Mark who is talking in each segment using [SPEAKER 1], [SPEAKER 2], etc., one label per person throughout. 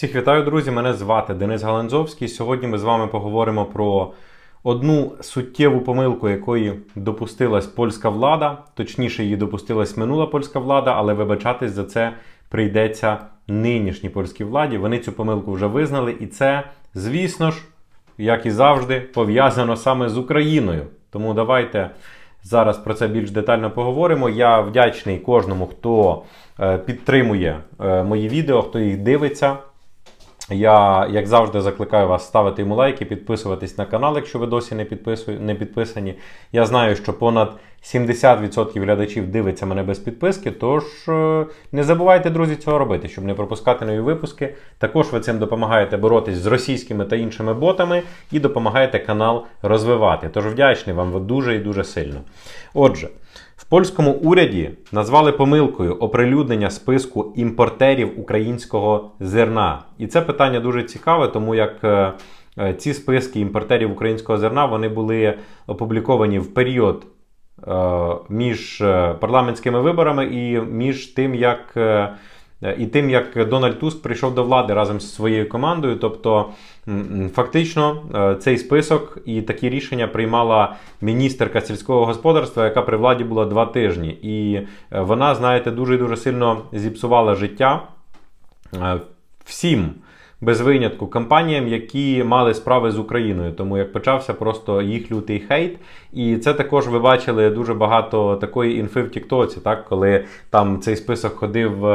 [SPEAKER 1] Всіх вітаю, друзі! Мене звати Денис Галанзовський. Сьогодні ми з вами поговоримо про одну суттєву помилку, якої допустилась польська влада, точніше, її допустилась минула польська влада, але вибачатись за це прийдеться нинішній польській владі. Вони цю помилку вже визнали, і це, звісно ж, як і завжди, пов'язано саме з Україною. Тому давайте зараз про це більш детально поговоримо. Я вдячний кожному, хто е, підтримує е, мої відео, хто їх дивиться. Я, як завжди, закликаю вас ставити йому лайки, підписуватись на канал, якщо ви досі не, підпису... не підписані. Я знаю, що понад 70% глядачів дивиться мене без підписки, тож е, не забувайте, друзі, цього робити, щоб не пропускати нові випуски. Також ви цим допомагаєте боротись з російськими та іншими ботами і допомагаєте канал розвивати. Тож вдячний вам дуже і дуже сильно. Отже. Польському уряді назвали помилкою оприлюднення списку імпортерів українського зерна. І це питання дуже цікаве, тому як е, е, ці списки імпортерів українського зерна вони були опубліковані в період е, між парламентськими виборами і між тим, як і тим, як Дональд Туск прийшов до влади разом зі своєю командою. Тобто, фактично, цей список і такі рішення приймала міністерка сільського господарства, яка при владі була два тижні. І вона, знаєте, дуже дуже сильно зіпсувала життя всім. Без винятку компаніям, які мали справи з Україною, тому як почався просто їх лютий хейт. І це також ви бачили дуже багато такої інфи в Тіктоці, так коли там цей список ходив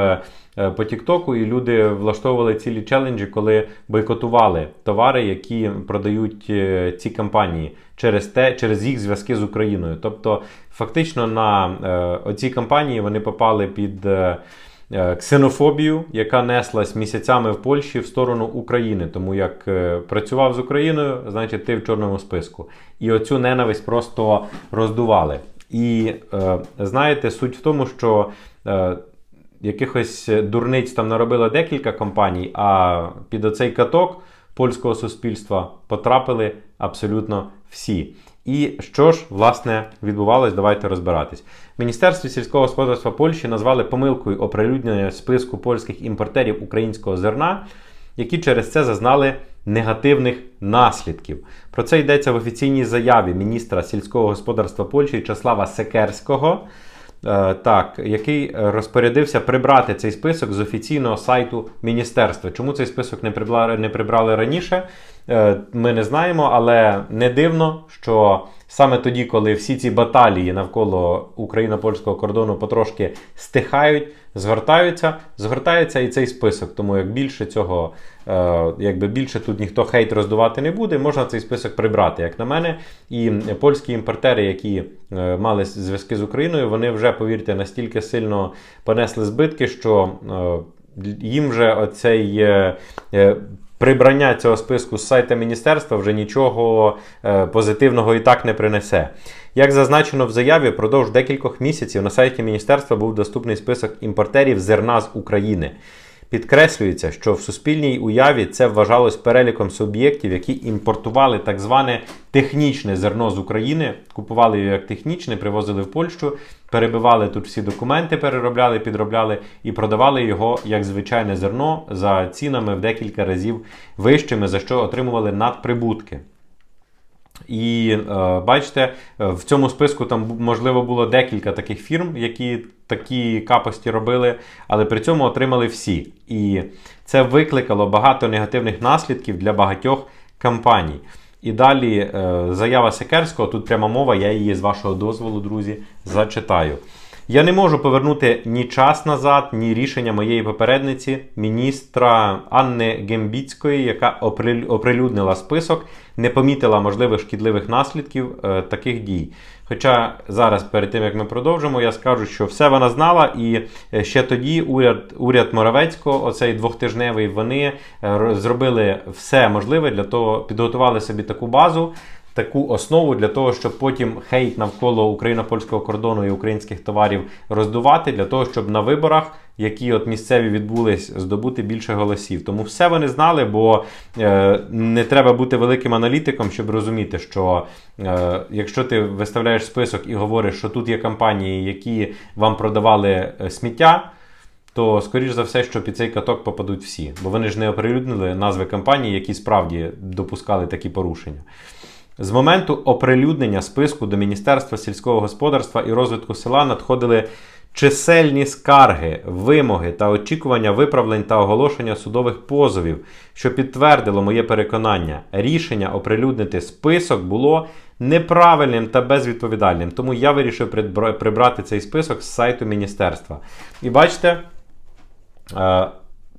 [SPEAKER 1] Е, по Тіктоку, і люди влаштовували цілі челенджі, коли бойкотували товари, які продають е, ці компанії через те, через їх зв'язки з Україною. Тобто, фактично на е, оці компанії вони попали під. Ксенофобію, яка неслась місяцями в Польщі в сторону України, тому як працював з Україною, значить ти в чорному списку. І оцю ненависть просто роздували. І знаєте, суть в тому, що якихось дурниць там наробило декілька компаній, а під оцей каток польського суспільства потрапили абсолютно всі. І що ж, власне, відбувалось, давайте розбиратись. В Міністерстві сільського господарства Польщі назвали помилкою оприлюднення списку польських імпортерів українського зерна, які через це зазнали негативних наслідків. Про це йдеться в офіційній заяві міністра сільського господарства Польщі Часлава Секерського. Е, так, який розпорядився прибрати цей список з офіційного сайту міністерства. Чому цей список не прибрали раніше? Е, ми не знаємо, але не дивно, що саме тоді, коли всі ці баталії навколо україно-польського кордону потрошки стихають, згортаються, згортається і цей список. Тому як більше цього, е, якби більше тут ніхто хейт роздувати не буде, можна цей список прибрати, як на мене. І польські імпортери, які е, мали зв'язки з Україною, вони вже, повірте, настільки сильно понесли збитки, що їм вже оцей прибрання цього списку з сайта міністерства вже нічого е, позитивного і так не принесе. Як зазначено в заяві, продовж декількох місяців на сайті міністерства був доступний список імпортерів зерна з України. Підкреслюється, що в суспільній уяві це вважалось переліком суб'єктів, які імпортували так зване технічне зерно з України, купували його як технічне, привозили в Польщу, перебивали тут всі документи, переробляли, підробляли і продавали його як звичайне зерно за цінами в декілька разів вищими, за що отримували надприбутки. І е, бачите, в цьому списку там можливо було декілька таких фірм, які такі капості робили, але при цьому отримали всі. І це викликало багато негативних наслідків для багатьох компаній. І далі е, заява Секерського, тут пряма мова, я її з вашого дозволу, друзі, зачитаю. Я не можу повернути ні час назад, ні рішення моєї попередниці, міністра Анни Гембіцької, яка оприлюднила список, не помітила можливих шкідливих наслідків е, таких дій. Хоча зараз, перед тим як ми продовжимо, я скажу, що все вона знала, і е, ще тоді уряд уряд Моравецького, оцей двохтижневий, вони е, зробили все можливе для того, підготували собі таку базу таку основу для того, щоб потім хейт навколо україно-польського кордону і українських товарів роздувати, для того, щоб на виборах, які от місцеві відбулись, здобути більше голосів. Тому все вони знали, бо е, не треба бути великим аналітиком, щоб розуміти, що е, якщо ти виставляєш список і говориш, що тут є компанії, які вам продавали е, сміття. то скоріш за все, що під цей каток попадуть всі, бо вони ж не оприлюднили назви компаній, які справді допускали такі порушення. З моменту оприлюднення списку до Міністерства сільського господарства і розвитку села надходили чисельні скарги, вимоги та очікування виправлень та оголошення судових позовів, що підтвердило моє переконання. Рішення оприлюднити список було неправильним та безвідповідальним. Тому я вирішив прибрати цей список з сайту міністерства. І бачите.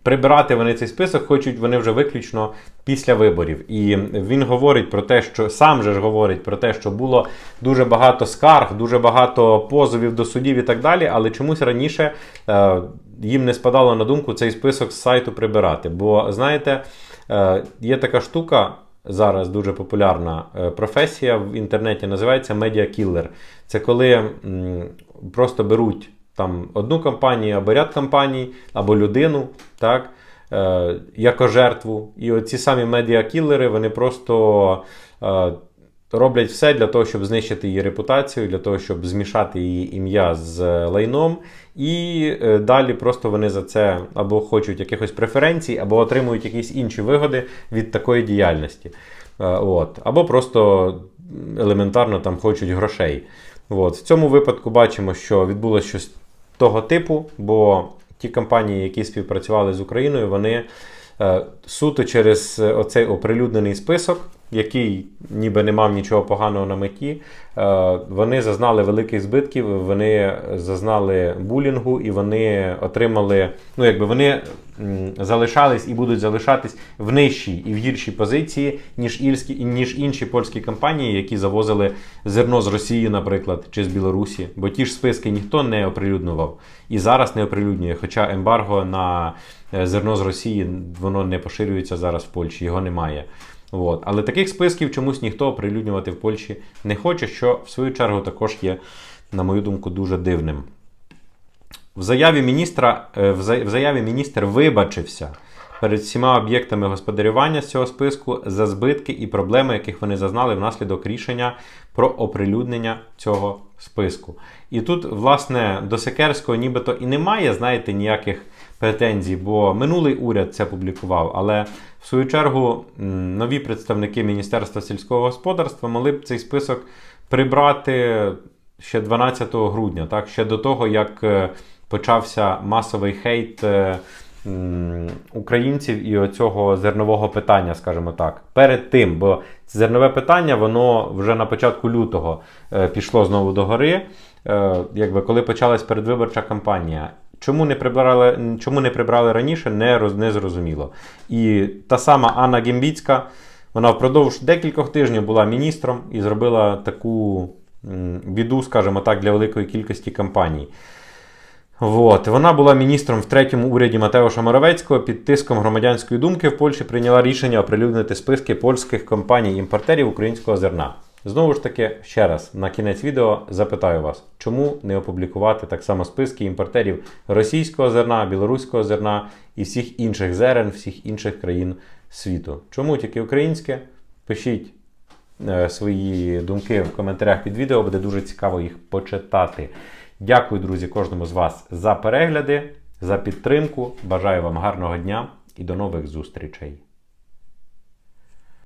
[SPEAKER 1] Прибирати вони цей список хочуть вони вже виключно після виборів. І він говорить про те, що сам же ж говорить про те, що було дуже багато скарг, дуже багато позовів до судів і так далі. Але чомусь раніше е, їм не спадало на думку цей список з сайту прибирати. Бо знаєте, е, є така штука. Зараз дуже популярна е, професія в інтернеті називається медіакілер. Це коли просто беруть там одну компанію або ряд компаній, або людину, так, е, як жертву. І оці самі медіакілери, вони просто е, роблять все для того, щоб знищити її репутацію, для того, щоб змішати її ім'я з лайном. І е, далі просто вони за це або хочуть якихось преференцій, або отримують якісь інші вигоди від такої діяльності. Е, От. Або просто елементарно там хочуть грошей. От. В цьому випадку бачимо, що відбулося щось того типу, бо ті компанії, які співпрацювали з Україною, вони е, суто через е, оцей оприлюднений список, який ніби не мав нічого поганого на меті, е, вони зазнали великих збитків, вони зазнали булінгу і вони отримали, ну якби вони залишались і будуть залишатись в нижчій і в гіршій позиції, ніж, ільські, ніж інші польські компанії, які завозили зерно з Росії, наприклад, чи з Білорусі. Бо ті ж списки ніхто не оприлюднював і зараз не оприлюднює. Хоча ембарго на е, зерно з Росії воно не поширюється зараз в Польщі, його немає. От. Але таких списків чомусь ніхто оприлюднювати в Польщі не хоче, що в свою чергу також є, на мою думку, дуже дивним. В заяві міністра е, в за- в заяві міністр вибачився перед всіма об'єктами господарювання з цього списку за збитки і проблеми, яких вони зазнали внаслідок рішення про оприлюднення цього списку. І тут, власне, до Секерського нібито і немає, знаєте, ніяких претензій, бо минулий уряд це публікував, але в свою чергу нові представники Міністерства сільського господарства могли б цей список прибрати ще 12 грудня, так, ще до того, як е, почався масовий хейт е, українців і оцього зернового питання, скажімо так. Перед тим, бо зернове питання, воно вже на початку лютого е, пішло знову до гори, е, якби коли почалась передвиборча кампанія. Чому не прибрали, чому не прибрали раніше, не, роз, не зрозуміло. І та сама Анна Гімбіцька, вона впродовж декількох тижнів була міністром і зробила таку біду, скажімо так, для великої кількості компаній. Вот. Вона була міністром в третьому уряді Матеуша Моровецького під тиском громадянської думки в Польщі прийняла рішення оприлюднити списки польських компаній-імпортерів українського зерна. Знову ж таки, ще раз на кінець відео запитаю вас, чому не опублікувати так само списки імпортерів російського зерна, білоруського зерна і всіх інших зерен, всіх інших країн світу? Чому тільки українське? Пишіть е, свої думки в коментарях під відео, буде дуже цікаво їх почитати. Дякую, друзі, кожному з вас за перегляди, за підтримку. Бажаю вам гарного дня і до нових зустрічей.